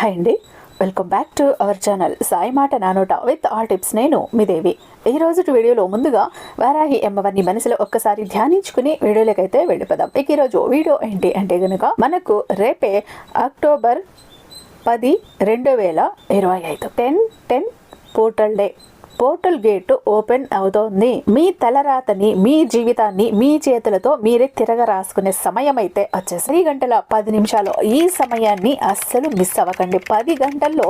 Hi అండి. Welcome back to our channel Sai మాట నానోట విత్ ఆల్ టిప్స్ నేను మీ దేవి. ఈ రోజు వీడియోలో ముందుగా వారాహి అమ్మవారిని మనసులో ఒక్కసారి ధ్యానించుకుని వీడియోలకైతే వెళ్ళిపోదాం. ఇక ఈరోజు వీడియో ఏంటి అంటే కనుక మనకు రేపే అక్టోబర్ పది రెండు వేల ఇరవై ఐదు. Ten ten portal day portal gate open అవుతోంది. మీ తలరాతని మీ జీవితాన్ని మీ చేతులతో మీరే తిరగ రాసుకునే సమయం అయితే వచ్చేసి పది గంటల పది నిమిషాలు ఈ సమయాన్ని అస్సలు మిస్ అవ్వకండి. పది గంటల్లో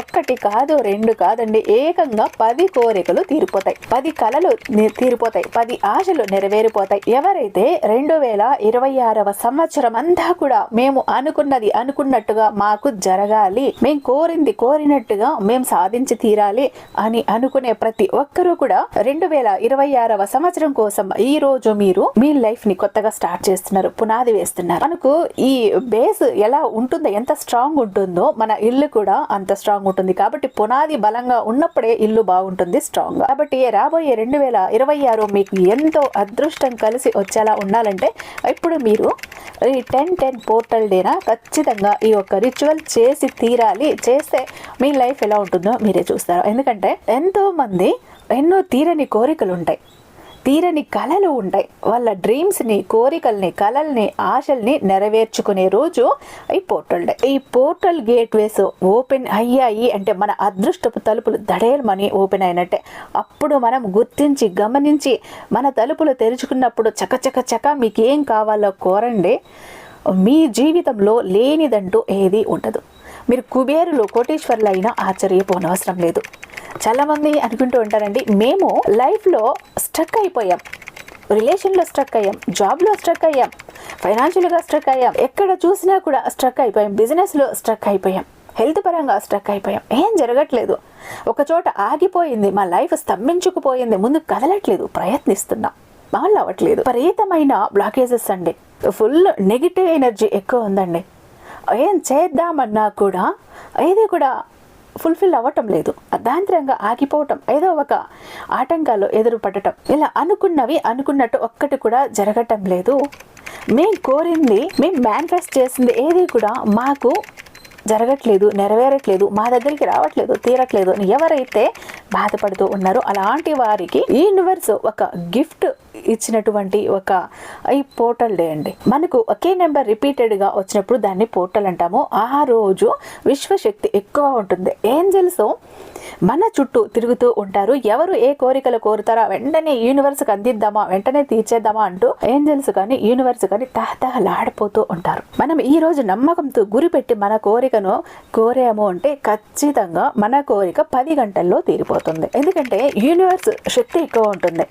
ఒక్కటి కాదు రెండు కాదండి. ఏకంగా పది కోరికలు తీరిపోతాయి. పది కళలు తీరిపోతాయి. పది ఆశలు నెరవేరిపోతాయి. ఎవరైతే రెండు వేల ఇరవై ఆరవ సంవత్సరం అంతా కూడా మేము అనుకున్నది అనుకున్నట్టుగా మాకు జరగాలి మేము కోరింది కోరినట్టుగా మేము సాధించి తీరాలి అని అనుకునే ప్రతి ఒక్కరూ కూడా రెండు వేల ఇరవై ఆరవ సంవత్సరం కోసం ఈ రోజు మీరు మీ లైఫ్ని కొత్తగా స్టార్ట్ చేస్తున్నారు పునాది వేస్తున్నారు. మనకు ఈ బేస్ ఎలా ఉంటుందో ఎంత స్ట్రాంగ్ ఉంటుందో మన ఇల్లు కూడా అంత స్ట్రాంగ్ ఉంటుంది. కాబట్టి పునాది బలంగా ఉన్నప్పుడే ఇల్లు బాగుంటుంది స్ట్రాంగ్ కాబట్టి రాబోయే రెండు వేల ఇరవై ఆరు మీకు ఎంతో అదృష్టం కలిసి వచ్చేలా ఉండాలంటే ఇప్పుడు మీరు ఈ టెన్ టెన్ పోర్టల్ డేనా ఖచ్చితంగా ఈ యొక్క రిచువల్ చేసి తీరాలి. చేస్తే మీ లైఫ్ ఎలా ఉంటుందో మీరే చూస్తారు. ఎందుకంటే ఎంతో మంది ఎన్నో తీరని కోరికలు ఉంటాయి తీరని కళలు ఉంటాయి. వాళ్ళ డ్రీమ్స్ని కోరికల్ని కళల్ని ఆశల్ని నెరవేర్చుకునే రోజు ఈ పోర్టల్ డే. ఈ పోర్టల్ గేట్వేస్ ఓపెన్ అయ్యాయి అంటే మన అదృష్టపు తలుపులు దడేలమని ఓపెన్ అయినట్టే. అప్పుడు మనం గుర్తించి గమనించి మన తలుపులు తెరుచుకున్నప్పుడు చక చక చక మీకు ఏం కావాలో కోరండి. మీ జీవితంలో లేనిదంటూ ఏది ఉండదు. మీరు కుబేరులు కోటేశ్వర్లు అయినా ఆశ్చర్యపోనవసరం లేదు. చాలామంది అనుకుంటూ ఉంటారండి మేము లైఫ్లో స్ట్రక్ అయిపోయాం. రిలేషన్లో స్ట్రక్ అయ్యాం జాబ్లో స్ట్రక్ అయ్యాం ఫైనాన్షియల్గా స్ట్రక్ అయ్యాం ఎక్కడ చూసినా కూడా స్ట్రక్ అయిపోయాం బిజినెస్లో స్ట్రక్ అయిపోయాం హెల్త్ పరంగా స్ట్రక్ అయిపోయాం. ఏం జరగట్లేదు. ఒక చోట ఆగిపోయింది మా లైఫ్ స్తంభించుకుపోయింది ముందు కదలట్లేదు ప్రయత్నిస్తున్నాం. వాళ్ళు అవ్వట్లేదు విపరీతమైన బ్లాకేజెస్ అండి. ఫుల్ నెగిటివ్ ఎనర్జీ ఎక్కువ ఉందండి. ఏం చేద్దామన్నా కూడా ఏది కూడా ఫుల్ఫిల్ అవ్వటం లేదు. అర్ధాంతరంగా ఆగిపోవటం ఏదో ఒక ఆటంకాలు ఎదురుపడటం. ఇలా అనుకున్నవి అనుకున్నట్టు ఒక్కటి కూడా జరగటం లేదు. మేం కోరింది మేం మేనిఫెస్ట్ చేసింది ఏది కూడా మాకు జరగట్లేదు నెరవేరట్లేదు మా దగ్గరికి రావట్లేదు తీరట్లేదు అని ఎవరైతే బాధపడుతూ ఉన్నారో అలాంటి వారికి ఈ యూనివర్స్ ఒక గిఫ్ట్ ఇచ్చినటువంటి ఒక ఈ పోర్టల్ డే అండి. మనకు ఒకే నెంబర్ రిపీటెడ్గా వచ్చినప్పుడు దాన్ని పోర్టల్ అంటాము. ఆ రోజు విశ్వశక్తి ఎక్కువ ఉంటుంది. ఏంజల్స్ మన చుట్టూ తిరుగుతూ ఉంటారు. ఎవరు ఏ కోరికలు కోరుతారా వెంటనే యూనివర్స్కి అందిద్దామా వెంటనే తీర్చేద్దామా అంటూ ఏంజల్స్ కానీ యూనివర్స్ కానీ తహతహలాడిపోతూ ఉంటారు. మనం ఈ రోజు నమ్మకంతో గురిపెట్టి మన కోరికను కోరాము అంటే ఖచ్చితంగా మన కోరిక పది గంటల్లో తీరిపోతుంది. ఎందుకంటే యూనివర్స్ శక్తి ఎక్కువ ఉంటుంది.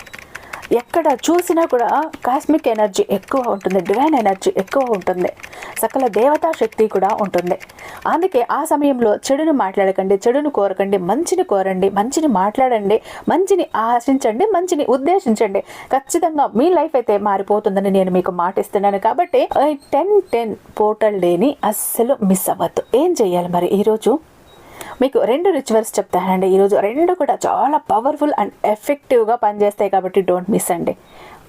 ఎక్కడ చూసినా కూడా కాస్మిక్ ఎనర్జీ ఎక్కువ ఉంటుంది డివైన్ ఎనర్జీ ఎక్కువ ఉంటుంది సకల దేవతా శక్తి కూడా ఉంటుంది. అందుకే ఆ సమయంలో చెడును మాట్లాడకండి చెడును కోరకండి మంచిని కోరండి మంచిని మాట్లాడండి మంచిని ఆశించండి మంచిని ఉద్దేశించండి. ఖచ్చితంగా మీ లైఫ్ అయితే మారిపోతుందని నేను మీకు మాటిస్తున్నాను. కాబట్టి టెన్ టెన్ పోర్టల్ డేని అస్సలు మిస్ అవ్వద్దు. ఏం చేయాలి మరి ఈరోజు? మీకు రెండు రిచువల్స్ చెప్తానండి. ఈరోజు రెండు కూడా చాలా పవర్ఫుల్ అండ్ ఎఫెక్టివ్గా పనిచేస్తాయి కాబట్టి డోంట్ మిస్ అండి.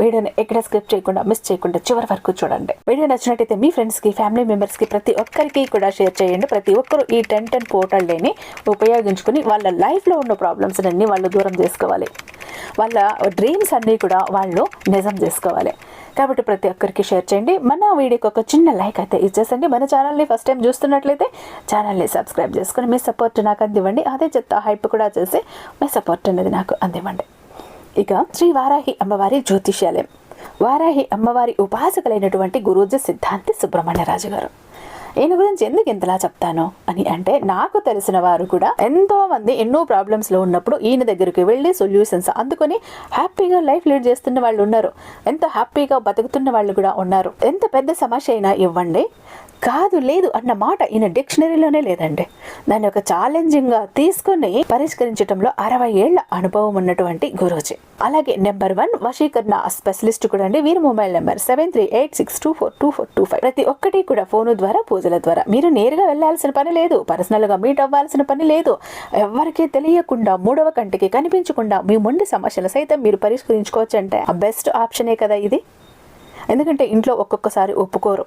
వీడియోని ఎక్కడ స్క్రిప్ట్ చేయకుండా మిస్ చేయకుండా చివరి వరకు చూడండి. వీడియో నచ్చినట్టయితే మీ ఫ్రెండ్స్కి ఫ్యామిలీ మెంబర్స్కి ప్రతి ఒక్కరికి కూడా షేర్ చేయండి. ప్రతి ఒక్కరు ఈ టెన్ టెన్ పోర్టల్ డేని ఉపయోగించుకుని వాళ్ళ లైఫ్లో ఉన్న ప్రాబ్లమ్స్ అన్నీ వాళ్ళు దూరం చేసుకోవాలి. వాళ్ళ డ్రీమ్స్ అన్నీ కూడా వాళ్ళు నిజం చేసుకోవాలి. కాబట్టి ప్రతి ఒక్కరికి షేర్ చేయండి. మన వీడియోకి ఒక చిన్న లైక్ అయితే ఇచ్చేసండి. మన ఛానల్ని ఫస్ట్ టైం చూస్తున్నట్లయితే ఛానల్ని సబ్స్క్రైబ్ చేసుకొని మీ సపోర్ట్ నాకు అందివ్వండి. అదే చెత్త హైప్ కూడా చేసి మీ సపోర్ట్ అనేది నాకు అందివ్వండి. ఇక శ్రీ వారాహి అమ్మవారి జ్యోతిష్యాలయం. వారాహి అమ్మవారి ఉపాసకులైనటువంటి గురూజీ సిద్ధాంతి సుబ్రహ్మణ్యరాజు గారు ఈయన గురించి ఎందుకు ఇంతలా చెప్తాను అని అంటే నాకు తెలిసిన వారు కూడా ఎంతో మంది ఎన్నో ప్రాబ్లమ్స్లో ఉన్నప్పుడు ఈయన దగ్గరికి వెళ్ళి సొల్యూషన్స్ అందుకొని హ్యాపీగా లైఫ్ లీడ్ చేస్తున్న వాళ్ళు ఉన్నారు. ఎంత హ్యాపీగా బతుకుతున్న వాళ్ళు కూడా ఉన్నారు. ఎంత పెద్ద సమస్య అయినా ఇవ్వండి. కాదు లేదు అన్న మాట ఈయన డిక్షనరీలోనే లేదండి. దాన్ని ఒక ఛాలెంజింగ్గా తీసుకుని పరిష్కరించడంలో అరవై ఏళ్ళ అనుభవం ఉన్నటువంటి గురూజీ. అలాగే నెంబర్ వన్ వశీకరణ స్పెషలిస్ట్ కూడా అండి. వీరి mobile number seven three eight six two four two four two five. ప్రతి ఒక్కటి కూడా ఫోను ద్వారా పూజల ద్వారా. మీరు నేరుగా వెళ్ళాల్సిన పని లేదు. పర్సనల్గా మీట్ అవ్వాల్సిన పని లేదు. ఎవరికీ తెలియకుండా మూడవ కంటికి కనిపించకుండా మీ మొండి సమస్యలు సైతం మీరు పరిష్కరించుకోవచ్చు అంటే బెస్ట్ ఆప్షనే కదా ఇది? ఎందుకంటే ఇంట్లో ఒక్కొక్కసారి ఒప్పుకోరు.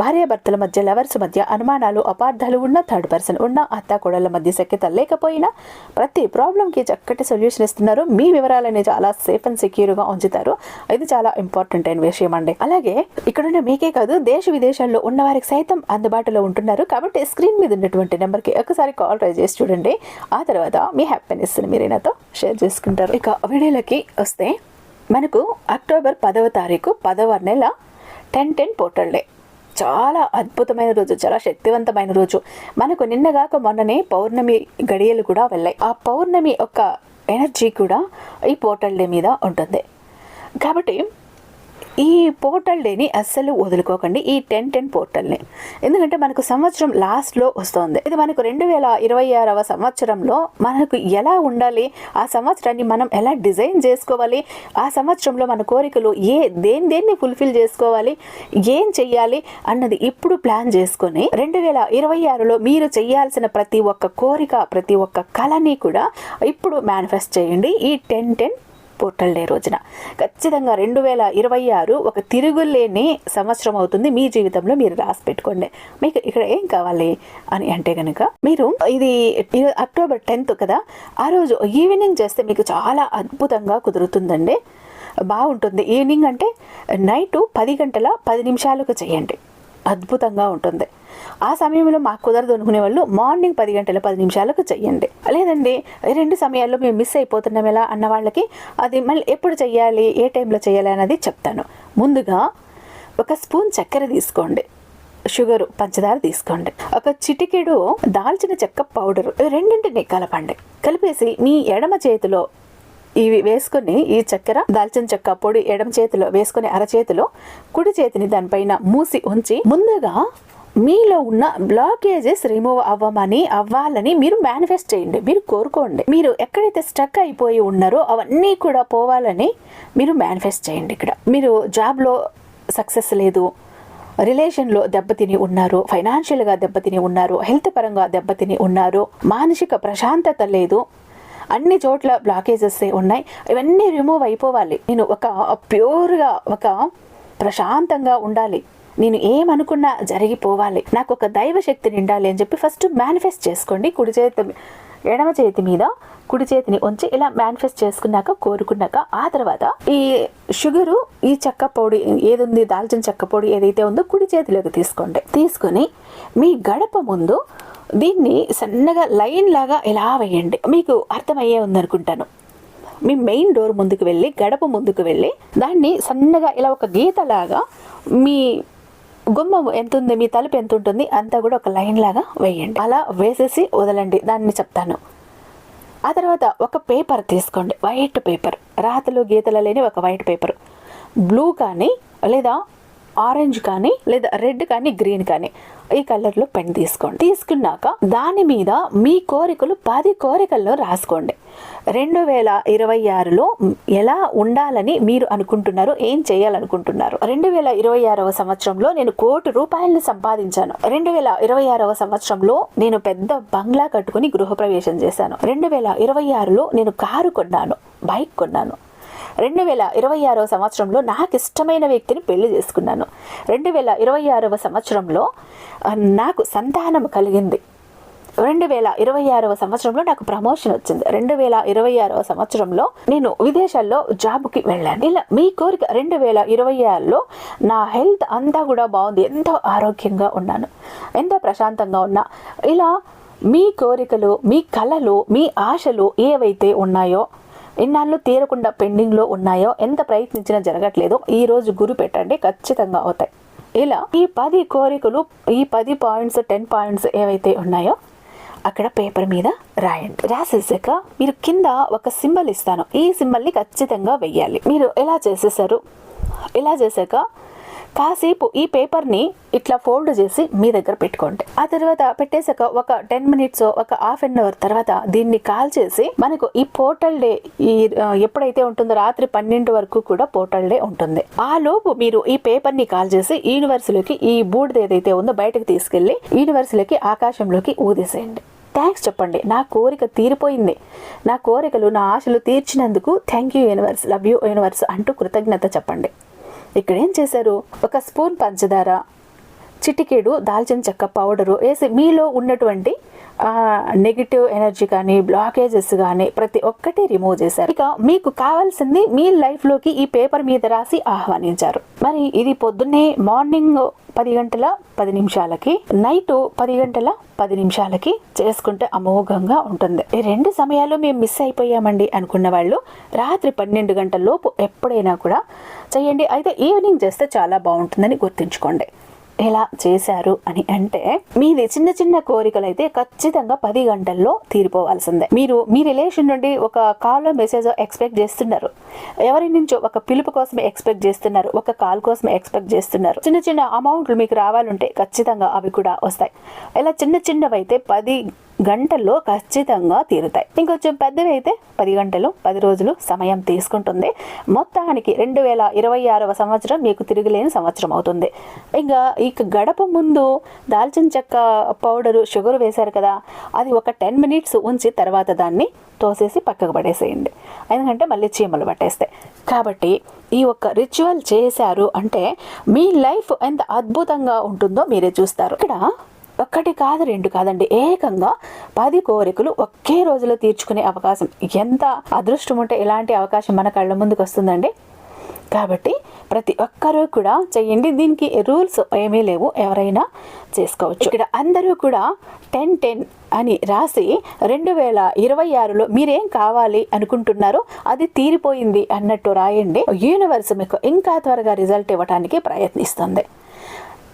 భార్యాభర్తల మధ్య లవర్స్ మధ్య అనుమానాలు అపార్థాలు ఉన్న థర్డ్ పర్సన్ ఉన్న అత్త కోడళ్ళ మధ్య సఖ్యత లేకపోయినా ప్రతి ప్రాబ్లంకి చక్కటి సొల్యూషన్ ఇస్తున్నారు. మీ వివరాలని చాలా సేఫ్ అండ్ సెక్యూర్గా ఉంచుతారు. ఇది చాలా ఇంపార్టెంట్ అయిన విషయం అండి. అలాగే ఇక్కడున్న మీకే కాదు దేశ విదేశాల్లో ఉన్న వారికి సైతం అందుబాటులో ఉంటున్నారు. కాబట్టి స్క్రీన్ మీద ఉన్నటువంటి నెంబర్కి ఒకసారి కాల్ ట్రై చేసి చూడండి. ఆ తర్వాత మీ హ్యాపీనెస్ని మీరు నాతో షేర్ చేసుకుంటారు. ఇక వీడియోలకి వస్తే మనకు అక్టోబర్ పదవ తారీఖు పదవ నెల టెన్ టెన్ పోర్టల్ డే చాలా అద్భుతమైన రోజు చాలా శక్తివంతమైన రోజు. మనకు నిన్నగాక మొన్ననే పౌర్ణమి గడియలు కూడా వెళ్ళాయి. ఆ పౌర్ణమి యొక్క ఎనర్జీ కూడా ఈ పోర్టల్ డే మీద ఉంటుంది. కాబట్టి ఈ పోర్టల్ డేని అస్సలు వదులుకోకండి. ఈ టెన్ టెన్ పోర్టల్ని ఎందుకంటే మనకు సంవత్సరం లాస్ట్లో వస్తుంది. ఇది మనకు రెండు వేల ఇరవై ఆరవ సంవత్సరంలో మనకు ఎలా ఉండాలి? ఆ సంవత్సరాన్ని మనం ఎలా డిజైన్ చేసుకోవాలి? ఆ సంవత్సరంలో మన కోరికలు ఏ దేని దేన్ని ఫుల్ఫిల్ చేసుకోవాలి? ఏం చెయ్యాలి? అన్నది ఇప్పుడు ప్లాన్ చేసుకొని రెండు వేల ఇరవై ఆరులో మీరు చేయాల్సిన ప్రతి ఒక్క కోరిక ప్రతి ఒక్క కళని కూడా ఇప్పుడు మేనిఫెస్ట్ చేయండి. ఈ టెన్ టెన్ పోర్టల్ డే రోజున. ఖచ్చితంగా రెండు వేల ఇరవై ఆరు ఒక తిరుగులేని సంవత్సరం అవుతుంది. మీ జీవితంలో మీరు రాసి పెట్టుకోండి మీకు ఇక్కడ ఏం కావాలి అని అంటే కనుక మీరు ఇది అక్టోబర్ టెన్త్ కదా ఆ రోజు ఈవినింగ్ చేస్తే మీకు చాలా అద్భుతంగా కుదురుతుందండి. బాగుంటుంది. ఈవినింగ్ అంటే నైట్ పది గంటల పది నిమిషాలకు చేయండి. అద్భుతంగా ఉంటుంది. ఆ సమయంలో మాకు కుదరదు అనుకునే వాళ్ళు మార్నింగ్ పది గంటల పది నిమిషాలకు చెయ్యండి. లేదండి రెండు సమయాల్లో మేము మిస్ అయిపోతున్నాం ఎలా అన్న వాళ్ళకి అది మళ్ళీ ఎప్పుడు చెయ్యాలి ఏ టైంలో చేయాలి అనేది చెప్తాను. ముందుగా ఒక స్పూన్ చక్కెర తీసుకోండి. షుగరు పంచదార తీసుకోండి. ఒక చిటికెడు దాల్చిన చెక్క పౌడర్ రెండింటిని కలపండి. కలిపేసి మీ ఎడమ చేతిలో ఇవి వేసుకొని ఈ చక్కెర దాల్చిన చెక్క పొడి ఎడమ చేతిలో వేసుకొని అరచేతిలో కుడి చేతిని దానిపైన మూసి ఉంచి ముందుగా మీలో ఉన్న బ్లాకేజెస్ రిమూవ్ అవ్వమని అవ్వాలని మీరు మేనిఫెస్ట్ చేయండి. మీరు కోరుకోండి. మీరు ఎక్కడైతే స్టక్ అయిపోయి ఉన్నారో అవన్నీ కూడా పోవాలని మీరు మేనిఫెస్ట్ చేయండి ఇక్కడ. మీరు జాబ్లో సక్సెస్ లేదు రిలేషన్లో దెబ్బతిని ఉన్నారు ఫైనాన్షియల్గా దెబ్బతిని ఉన్నారు హెల్త్ పరంగా దెబ్బతిని ఉన్నారు మానసిక ప్రశాంతత లేదు అన్ని చోట్ల బ్లాకేజెస్ ఉన్నాయి. ఇవన్నీ రిమూవ్ అయిపోవాలి. నేను ఒక ప్యూర్గా ఒక ప్రశాంతంగా ఉండాలి. నేను ఏమనుకున్నా జరిగిపోవాలి. నాకు ఒక దైవ శక్తి నిండాలి అని చెప్పి ఫస్ట్ మేనిఫెస్ట్ చేసుకోండి. కుడి చేతి ఎడమ చేతి మీద కుడి చేతిని ఉంచి ఇలా మేనిఫెస్ట్ చేసుకున్నాక కోరుకున్నాక ఆ తర్వాత ఈ షుగరు ఈ చెక్క పొడి ఏది ఉంది దాల్చిన చెక్క పొడి ఏదైతే ఉందో కుడి చేతిలోకి తీసుకోండి. తీసుకొని మీ గడప ముందు దీన్ని సన్నగా లైన్ లాగా ఇలా వేయండి? మీకు అర్థమయ్యే ఉందనుకుంటాను. మీ మెయిన్ డోర్ ముందుకు వెళ్ళి గడప ముందుకు వెళ్ళి దాన్ని సన్నగా ఇలా ఒక గీతలాగా మీ గుమ్మం ఎంత ఉంది మీ తలుపు ఎంత ఉంటుంది అంతా కూడా ఒక లైన్ లాగా వేయండి. అలా వేసేసి వదలండి. దాన్ని చెప్తాను. ఆ తర్వాత ఒక పేపర్ తీసుకోండి. White paper. రాతలు గీతలు లేని ఒక వైట్ పేపర్. బ్లూ కానీ లేదా ఆరెంజ్ కానీ లేదా రెడ్ కానీ గ్రీన్ కానీ ఈ కలర్లో పెన్ తీసుకోండి. తీసుకున్నాక దాని మీద మీ కోరికలు పది కోరికల్లో రాసుకోండి. రెండు వేల ఇరవై ఆరులో ఎలా ఉండాలని మీరు అనుకుంటున్నారు ఏం చేయాలనుకుంటున్నారు. రెండు వేల ఇరవై ఆరవ సంవత్సరంలో నేను కోటి రూపాయలను సంపాదించాను. రెండు వేల ఇరవై ఆరవ సంవత్సరంలో నేను పెద్ద బంగ్లా కట్టుకుని గృహప్రవేశం చేశాను. రెండు వేల ఇరవై ఆరులో నేను కారు కొన్నాను బైక్ కొన్నాను. రెండు వేల ఇరవై ఆరవ సంవత్సరంలో నాకు ఇష్టమైన వ్యక్తిని పెళ్ళి చేసుకున్నాను. రెండు వేల ఇరవై ఆరవ సంవత్సరంలో నాకు సంతానం కలిగింది. రెండు వేల ఇరవై ఆరవ సంవత్సరంలో నాకు ప్రమోషన్ వచ్చింది. రెండు వేల ఇరవై ఆరవ సంవత్సరంలో నేను విదేశాల్లో జాబ్కి వెళ్ళాను. ఇలా మీ కోరిక రెండు వేల ఇరవై ఆరులో నా హెల్త్ అంతా కూడా బాగుంది. ఎంతో ఆరోగ్యంగా ఉన్నాను. ఎంతో ప్రశాంతంగా ఉన్నా. ఇలా మీ కోరికలు మీ కళలు మీ ఆశలు ఏవైతే ఉన్నాయో ఎన్నాళ్ళు తీరకుండా పెండింగ్లో ఉన్నాయో ఎంత ప్రయత్నించినా జరగట్లేదో. ఈ రోజు గురి పెట్టండి ఖచ్చితంగా అవుతాయి. ఇలా ఈ పది కోరికలు ఈ పది పాయింట్స్ టెన్ పాయింట్స్ ఏవైతే ఉన్నాయో అక్కడ పేపర్ మీద రాయండి. రాసేసాక మీరు కింద ఒక సింబల్ ఇస్తాను. ఈ సింబల్ని ఖచ్చితంగా వెయ్యాలి. మీరు ఎలా చేసేసారు? ఇలా చేశాక కాసేపు ఈ పేపర్ని ఇట్లా ఫోల్డ్ చేసి మీ దగ్గర పెట్టుకోండి. ఆ తర్వాత పెట్టేశాక ఒక టెన్ మినిట్స్ ఒక హాఫ్ అన్ అవర్ తర్వాత దీన్ని కాల్ చేసి మనకు ఈ పోర్టల్ డే ఈ ఎప్పుడైతే ఉంటుందో రాత్రి పన్నెండు వరకు కూడా పోర్టల్ డే ఉంటుంది. ఆ లోపు మీరు ఈ పేపర్ని కాల్ చేసి యూనివర్స్లోకి ఈ బూడిద ఏదైతే ఉందో బయటకు తీసుకెళ్ళి యూనివర్స్లోకి ఆకాశంలోకి ఊదేసేయండి. థ్యాంక్స్ చెప్పండి. నా కోరిక తీరిపోయింది. నా కోరికలు నా ఆశలు తీర్చినందుకు thank you universe love you universe అంటూ కృతజ్ఞత చెప్పండి. ఇక్కడ ఏం చేశారు? ఒక స్పూన్ పంచదార చిటికేడు దాల్చిన చెక్క పౌడరు వేసి మీలో ఉన్నటువంటి నెగిటివ్ ఎనర్జీ కానీ బ్లాకేజెస్ కానీ ప్రతి ఒక్కటి రిమూవ్ చేశారు. ఇక మీకు కావాల్సింది మీ లైఫ్లోకి ఈ పేపర్ మీద రాసి ఆహ్వానించారు. మరి ఇది పొద్దున్నే మార్నింగ్ పది గంటల పది నిమిషాలకి నైట్ పది గంటల పది నిమిషాలకి చేసుకుంటే అమోఘంగా ఉంటుంది. ఈ రెండు సమయాలు మేము మిస్ అయిపోయామండి అనుకున్న వాళ్ళు రాత్రి పన్నెండు గంటల లోపు ఎప్పుడైనా కూడా చేయండి. అయితే ఈవినింగ్ చేస్తే చాలా బాగుంటుందని గుర్తుంచుకోండి. ఎలా చేశారు అని అంటే మీది చిన్న చిన్న కోరికలు అయితే ఖచ్చితంగా పది గంటల్లో తీరిపోవాల్సిందే. మీరు మీ రిలేషన్ నుండి ఒక కాల్లో మెసేజ్ ఎక్స్పెక్ట్ చేస్తున్నారు. ఎవరి నుంచో ఒక పిలుపు కోసం ఎక్స్పెక్ట్ చేస్తున్నారు. ఒక కాల్ కోసమే ఎక్స్పెక్ట్ చేస్తున్నారు. చిన్న చిన్న అమౌంట్లు మీకు రావాలంటే ఖచ్చితంగా అవి కూడా వస్తాయి. ఇలా చిన్న చిన్నవైతే పది గంటల్లో ఖచ్చితంగా తీరుతాయి. ఇంకొంచెం పెద్దవి అయితే పది గంటలు పది రోజులు సమయం తీసుకుంటుంది. మొత్తానికి రెండు వేల ఇరవై ఆరవ సంవత్సరం మీకు తిరిగిలేని సంవత్సరం అవుతుంది. ఇంకా ఇక గడప ముందు దాల్చిన చెక్క పౌడరు షుగర్ వేశారు కదా అది ఒక టెన్ మినిట్స్ ఉంచి తర్వాత దాన్ని తోసేసి పక్కకు పడేసేయండి. ఎందుకంటే మళ్ళీ చీమలు పట్టేస్తాయి. కాబట్టి ఈ ఒక్క రిచువల్ చేశారు అంటే మీ లైఫ్ ఎంత అద్భుతంగా ఉంటుందో మీరే చూస్తారు. ఇక్కడ ఒక్కటి కాదు రెండు కాదండి. ఏకంగా పది కోరికలు ఒకే రోజులో తీర్చుకునే అవకాశం. ఎంత అదృష్టం ఉంటే ఇలాంటి అవకాశం మన కళ్ళ ముందుకు వస్తుందండి. కాబట్టి ప్రతి ఒక్కరూ కూడా చేయండి దీనికి రూల్స్ ఏమీ లేవు. ఎవరైనా చేసుకోవచ్చు. ఇక్కడ అందరూ కూడా టెన్ టెన్ అని రాసి రెండు వేల ఇరవై ఆరులో మీరేం కావాలి అనుకుంటున్నారో అది తీరిపోయింది అన్నట్టు రాయండి. యూనివర్స్ మీకు ఇంకా త్వరగా రిజల్ట్ ఇవ్వడానికి ప్రయత్నిస్తుంది.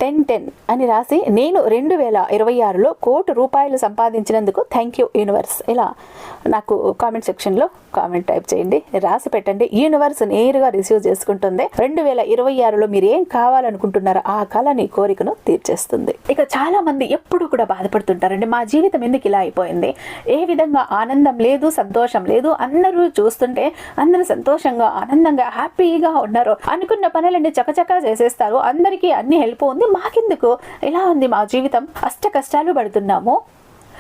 టెన్ టెన్ అని రాసి నేను రెండు వేల ఇరవై ఆరులో కోటి రూపాయలు సంపాదించినందుకు థ్యాంక్ యూ యూనివర్స్ ఇలా నాకు కామెంట్ సెక్షన్లో కామెంట్ టైప్ చేయండి రాసి పెట్టండి. యూనివర్స్ నేరుగా రిసీవ్ చేసుకుంటుంది. రెండు వేల ఇరవై ఆరులో మీరు ఏం కావాలనుకుంటున్నారో ఆ కళని కోరికను తీర్చేస్తుంది. ఇక చాలా మంది ఎప్పుడు కూడా బాధపడుతుంటారండి మా జీవితం ఎందుకు ఇలా అయిపోయింది? ఏ విధంగా ఆనందం లేదు సంతోషం లేదు? అందరూ చూస్తుంటే అందరూ సంతోషంగా ఆనందంగా హ్యాపీగా ఉన్నారు. అనుకున్న పనులన్నీ చకచకా చేసేస్తారు. అందరికీ అన్ని హెల్ప్ ఉంది మాకెందుకు? ఇలా ఉంది మా జీవితం? అష్ట కష్టాలు పడుతున్నాము.